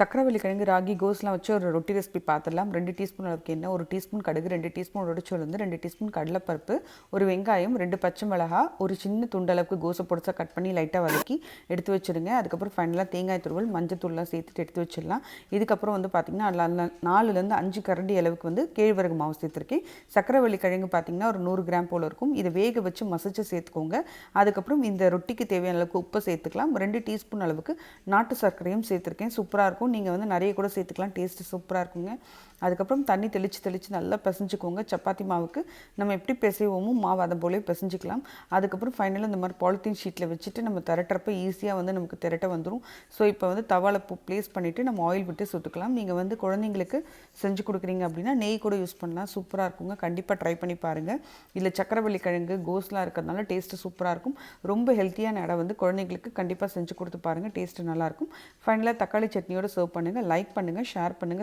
சக்கரவள்ளி கிழங்கு ராகி கோஸ்லாம் வச்சு ஒரு ரொட்டி ரெசிபி பார்த்துடலாம் ரெண்டு டீஸ்பூன் அளவுக்கு எண்ணெய் ஒரு டீஸ்பூன் கடுகு ரெண்டு டீஸ்பூன் உடச்சோல் ரெண்டு டீஸ்பூன் கடலைப்பருப்பு ஒரு வெங்காயம் ரெண்டு பச்சை மிளகா ஒரு சின்ன துண்டளவுக்கு கோசை பொடிச்சா கட் பண்ணி லைட்டாக வதக்கி எடுத்து வச்சுருங்க. அதுக்கப்புறம் ஃபைனலாக தேங்காய் துருவல் மஞ்சள் தூள்லாம் சேர்த்துட்டு எடுத்து வச்சிடலாம். இதுக்கப்புறம் வந்து பார்த்திங்கன்னா அதில் நாலுலேருந்து அஞ்சு கரண்டி அளவுக்கு வந்து கேழ்வரகு மாவு சேர்த்துருக்கேன். சக்கரவள்ளி கிழங்கு பார்த்திங்கன்னா ஒரு நூறு கிராம் போல் இருக்கும். இதை வேக வச்சு மசிச்சு சேர்த்துக்கோங்க. அதுக்கப்புறம் இந்த ரொட்டிக்கு தேவையான அளவுக்கு உப்பு சேர்த்துக்கலாம். ரெண்டு டீஸ்பூன் அளவுக்கு நாட்டு சர்க்கரையும் சேர்த்துருக்கேன். சூப்பராக இருக்கும். இருக்கும் நீங்கள் வந்து நிறைய கூட சேர்த்துக்கலாம். டேஸ்ட்டு சூப்பராக இருக்குங்க. அதுக்கப்புறம் தண்ணி தெளித்து தெளித்து நல்லா பிசைஞ்சுக்கோங்க. சப்பாத்தி மாவுக்கு நம்ம எப்படி பிசைவோமோ மாவு அதை போலே பிசைஞ்சிக்கலாம். அதுக்கப்புறம் ஃபைனலாக இந்த மாதிரி பாலித்தீன் ஷீட்டில் வச்சுட்டு நம்ம திரட்டுறப்ப ஈஸியாக வந்து நமக்கு திரட்ட வந்துடும் ஸோ இப்போ வந்து தவாவில் ப்ளேஸ் பண்ணிவிட்டு நம்ம ஆயில் விட்டு சுட்டுக்கலாம் நீங்கள் வந்து குழந்தைங்களுக்கு செஞ்சு கொடுக்குறீங்க அப்படின்னா நெய் கூட யூஸ் பண்ணலாம். சூப்பராக இருக்குங்க. கண்டிப்பாக ட்ரை பண்ணி பாருங்கள் இதில் சக்கரவள்ளி கிழங்கு கோஸ்லாம் இருக்கிறதுனால டேஸ்ட்டு சூப்பராக இருக்கும். ரொம்ப ஹெல்த்தியான இடம் வந்து குழந்தைங்களுக்கு கண்டிப்பாக செஞ்சு கொடுத்து பாருங்கள் டேஸ்ட்டு நல்லாயிருக்கும் ஃபைனலாக தக்காளி சட்னியோட சர்வ் பண்ணுங்கள் லைக் பண்ணுங்கள் ஷேர் பண்ணுங்கள்